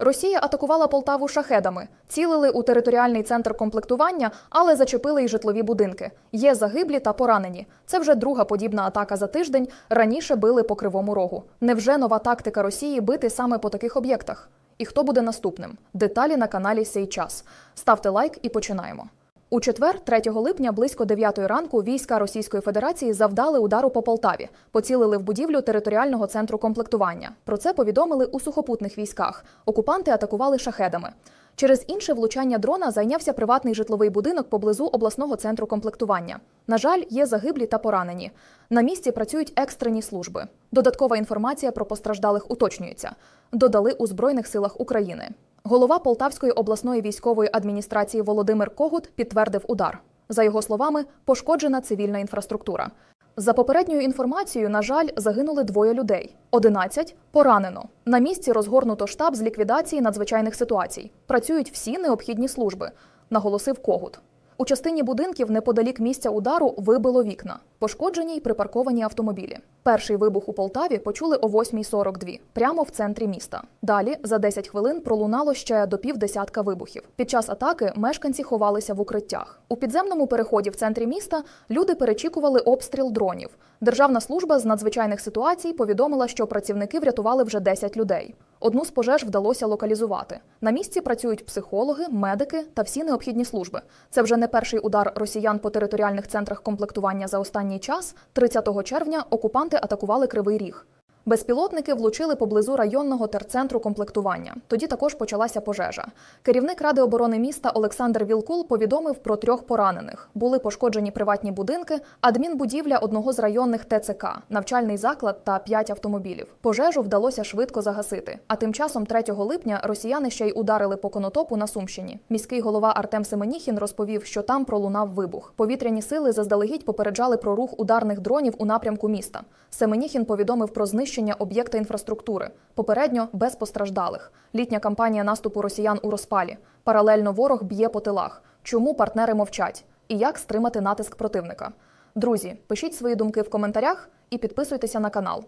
Росія атакувала Полтаву шахедами, цілили у територіальний центр комплектування, але зачепили й житлові будинки. Є загиблі та поранені. Це вже друга подібна атака за тиждень. Раніше били по кривому рогу. Невже нова тактика Росії бити саме по таких об'єктах? І хто буде наступним? Деталі на каналі Сей час. Ставте лайк і починаємо. У четвер, 3 липня, близько 9 ранку, війська Російської Федерації завдали удару по Полтаві, поцілили в будівлю територіального центру комплектування. Про це повідомили у сухопутних військах. Окупанти атакували шахедами. Через інше влучання дрона зайнявся приватний житловий будинок поблизу обласного центру комплектування. На жаль, є загиблі та поранені. На місці працюють екстрені служби. Додаткова інформація про постраждалих уточнюється. Додали у Збройних силах України. Голова Полтавської обласної військової адміністрації Володимир Когут підтвердив удар. За його словами, пошкоджена цивільна інфраструктура. За попередньою інформацією, на жаль, загинули двоє людей. 11 поранено. На місці розгорнуто штаб з ліквідації надзвичайних ситуацій. Працюють всі необхідні служби, наголосив Когут. У частині будинків неподалік місця удару вибило вікна, пошкоджені й припарковані автомобілі. Перший вибух у Полтаві почули о 8.42, прямо в центрі міста. Далі за 10 хвилин пролунало ще до півдесятка вибухів. Під час атаки мешканці ховалися в укриттях. У підземному переході в центрі міста люди перечікували обстріл дронів. Державна служба з надзвичайних ситуацій повідомила, що працівники врятували вже 10 людей. Одну з пожеж вдалося локалізувати. На місці працюють психологи, медики та всі необхідні служби. Це вже не перший удар росіян по територіальних центрах комплектування за останній час. 30 червня окупанти атакували Кривий Ріг. Безпілотники влучили поблизу районного терцентру комплектування. Тоді також почалася пожежа. Керівник ради оборони міста Олександр Вілкул повідомив про трьох поранених. Були пошкоджені приватні будинки, адмінбудівля одного з районних ТЦК, навчальний заклад та п'ять автомобілів. Пожежу вдалося швидко загасити. А тим часом, 3 липня, росіяни ще й ударили по конотопу на Сумщині. Міський голова Артем Семеніхін розповів, що там пролунав вибух. Повітряні сили заздалегідь попереджали про рух ударних дронів у напрямку міста. Семеніхін повідомив про знищення об'єкта інфраструктури. Попередньо без постраждалих. Літня кампанія наступу росіян у розпалі. Паралельно ворог б'є по тилах. Чому партнери мовчать? І як стримати натиск противника? Друзі, пишіть свої думки в коментарях і підписуйтеся на канал.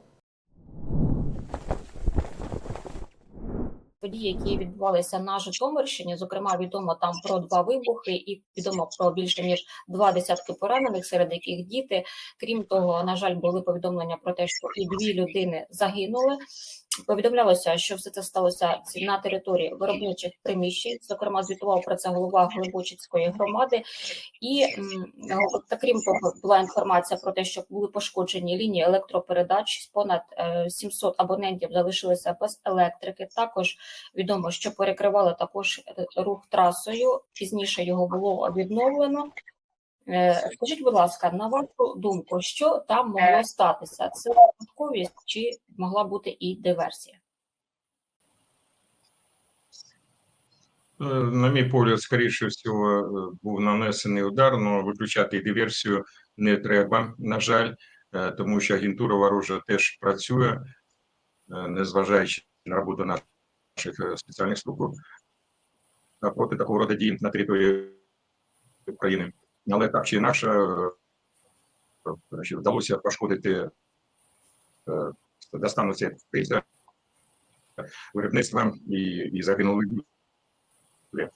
Події, які відбувалися на Житомирщині. Зокрема, відомо там про два вибухи, і відомо про більше ніж два десятки поранених, серед яких діти. Крім того, на жаль, були повідомлення про те, що і дві людини загинули. Повідомлялося, що все це сталося на території виробничих приміщень. Зокрема, звітував про це голова Глибочицької громади. І та крім того, була інформація про те, що були пошкоджені лінії електропередач. Понад е, 700 абонентів залишилися без електрики. Також відомо, що перекривали також е, рух трасою. Пізніше його було відновлено. Е, Скажіть, будь ласка, на вашу думку, що там могло статися? Це випадковість чи могла бути і диверсія? Е, На мій погляд, скоріше всього, е, був нанесений удар, але виключати диверсію не треба, на жаль, е, тому що агентура ворожа теж працює, е, незважаючи на роботу наших е, спеціальних структур проти такого роду дій на території України. Але так чи інакше, е, вдалося пошкодити е, достануться виробництвом і, і загинули.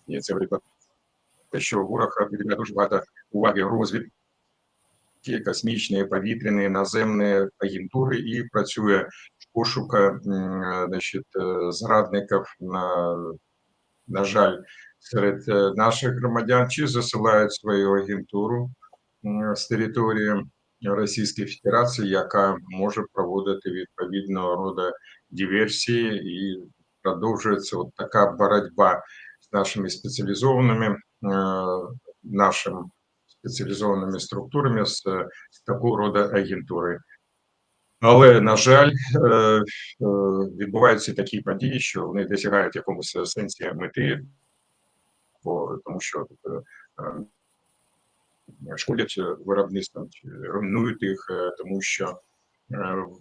І це те, що ворог приділяє дуже багато уваги розвідки, космічної, повітряної, наземної агентури і працює в пошуку значить, е, зрадників на, на жаль, серед е, наших громадян, чи засилають свою агентуру з території Російської Федерації, яка може проводити відповідного роду диверсії і продовжується от така боротьба з нашими спеціалізованими е, нашими спеціалізованими структурами з, з такого роду агентури. Але, на жаль, е, е, відбуваються такі події, що вони досягають якомусь сенсі мети, бо, тому що е, шкодять виробництвам, руйнують їх, тому що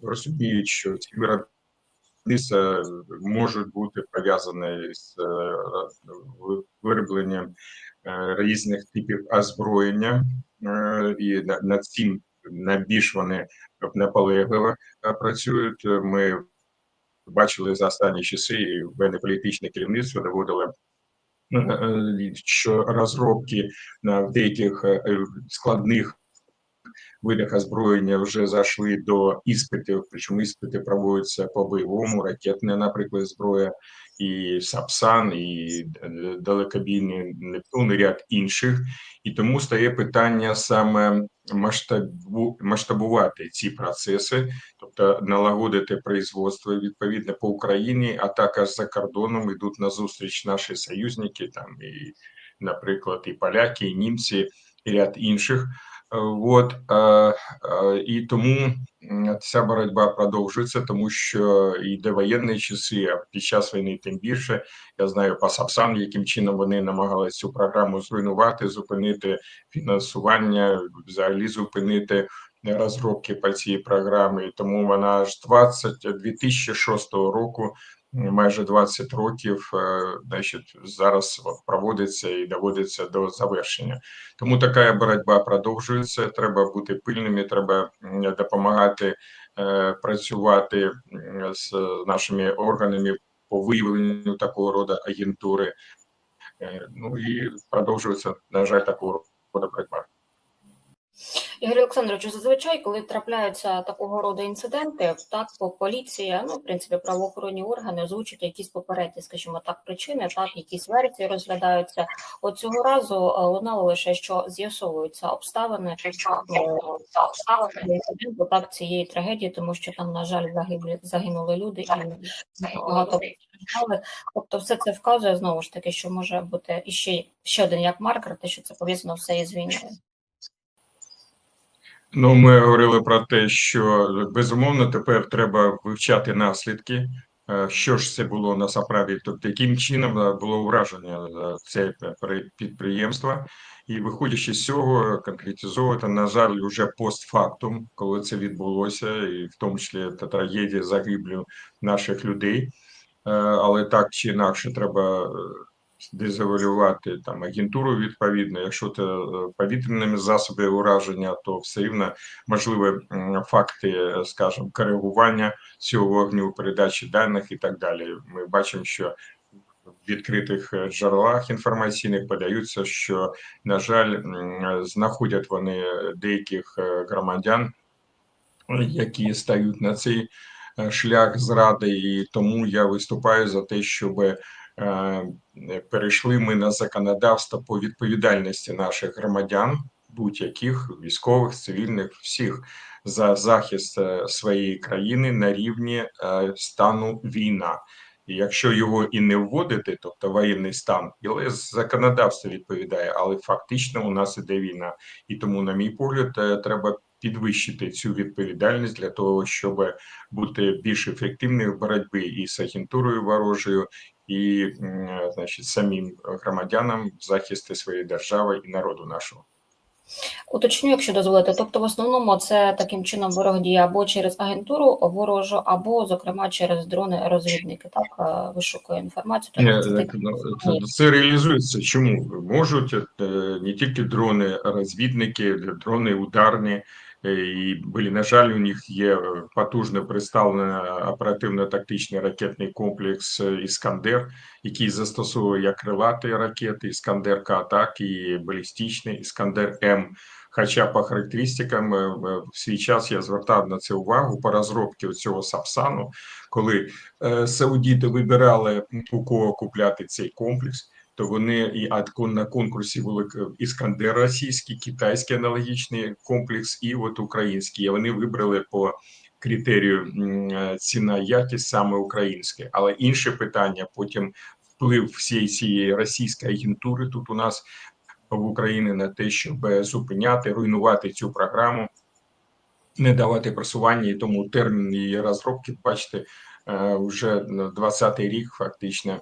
розуміють, що ці виробництва можуть бути пов'язані з виробленням різних типів озброєння, і на- над цим найбільш вони наполегливо е, працюють. Ми бачили за останні часи, і в політичне керівництво доводило, е, е, що розробки на деяких складних видах озброєння вже зайшли до іспитів, причому іспити проводяться по бойовому, ракетна, наприклад, зброя, і Сапсан, і далекобійний Нептун, і ряд інших. І тому стає питання саме масштабу, масштабувати ці процеси, тобто налагодити производство відповідно по Україні, а також за кордоном йдуть на зустріч наші союзники, там і, наприклад, і поляки, і німці, і ряд інших. От е, е, і тому ця боротьба продовжується, тому що йде воєнні часи, а під час війни тим більше. Я знаю по Сапсан, яким чином вони намагалися цю програму зруйнувати, зупинити фінансування, взагалі зупинити розробки по цій програмі. І Тому вона аж 20 2006 року, майже 20 років, е, значить, зараз проводиться і доводиться до завершення. Тому така боротьба продовжується. Треба бути пильними, треба допомагати е, працювати з нашими органами по виявленню такого роду агентури. Е, Ну і продовжується, на жаль, такого роду боротьба. Ігор Олександрович, зазвичай, коли трапляються такого роду інциденти, так по поліція, ну в принципі, правоохоронні органи озвучують якісь попередні, скажімо так, причини, так якісь версії розглядаються. От цього разу е, лунало лише, що з'ясовуються обставини е, обставини інциденту, так цієї трагедії, тому що там, на жаль, загиблі загинули люди і багато постраждалих. Тобто, все це вказує знову ж таки, що може бути іще ще один як маркер, те, що це пов'язано все із війною. Ну, ми говорили про те, що безумовно тепер треба вивчати наслідки. е, Що ж це було на справі, тобто яким чином е, було враження е, це підприємство, і виходячи з цього, конкретизовувати, на жаль, вже постфактум, коли це відбулося, і в тому числі та трагедія загиблі наших людей. Але так чи інакше треба дезавалювати там агентуру відповідно. Якщо це повітряними засобами ураження, то все рівно можливі факти, е, скажімо, коригування цього вогню, передачі даних і так далі. Ми бачимо, що в відкритих е, джерелах інформаційних подаються, що на жаль, знаходять вони деяких е, громадян, які стають на цей шлях зради, і тому я виступаю за те, щоб е, перейшли ми на законодавство по відповідальності наших громадян, будь-яких військових, цивільних, всіх за захист е, своєї країни на рівні е, стану війна. І якщо його і не вводити, тобто воєнний стан, але законодавство відповідає, але фактично у нас іде війна, і тому, на мій погляд, е, треба підвищити цю відповідальність для того, щоб бути більш ефективною в боротьбі і з агентурою ворожою, і значить самим громадянам в захисті своєї держави і народу нашого. Уточню, якщо дозволите. Тобто, в основному це таким чином ворог діє або через агентуру ворожу, або, зокрема, через дрони-розвідники. Так е, вишукує інформацію. Це ну, це, це реалізується. Чому можуть е, не тільки дрони, розвідники, дрони ударні. І були, на жаль, у них є е, потужно представлений оперативно-тактичний ракетний комплекс Іскандер, який застосовує як крилаті ракети, Іскандер К, так і балістичний Іскандер М. Хоча по характеристикам е, в свій час я звертав на це увагу по розробці цього Сапсану, коли е, саудіти вибирали у кого купляти цей комплекс. То вони і на конкурсі були іскандер російський, китайський аналогічний комплекс, і от український. Вони вибрали по критерію ціна якість саме українське. Але інше питання потім вплив всієї цієї російської агентури тут у нас в Україні на те, щоб зупиняти, руйнувати цю програму, не давати просування, і тому термін її розробки, бачите, е, вже 20-й рік фактично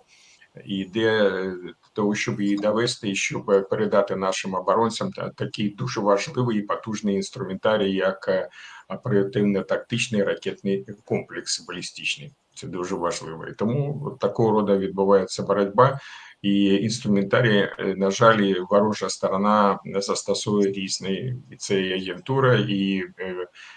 йде е, того, щоб її довести, і щоб е, передати нашим оборонцям такий дуже важливий і потужний інструментарій, як е, оперативно-тактичний ракетний комплекс балістичний. Це дуже важливо. І тому такого роду відбувається боротьба. І інструментарій, е, на жаль, ворожа сторона застосує різні це і агентура, і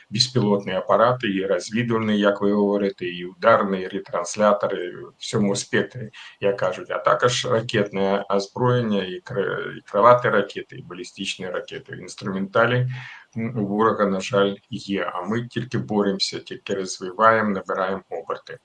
безпілотні апарати, і розвідувальні, як ви говорите, і ударні, і ретранслятори, в всьому спектрі, як кажуть, а також ракетне озброєння, і кри- і крилаті ракети, і балістичні ракети. Інструментарій у ворога, на жаль, є. А ми тільки боремося, тільки розвиваємо, набираємо оберти.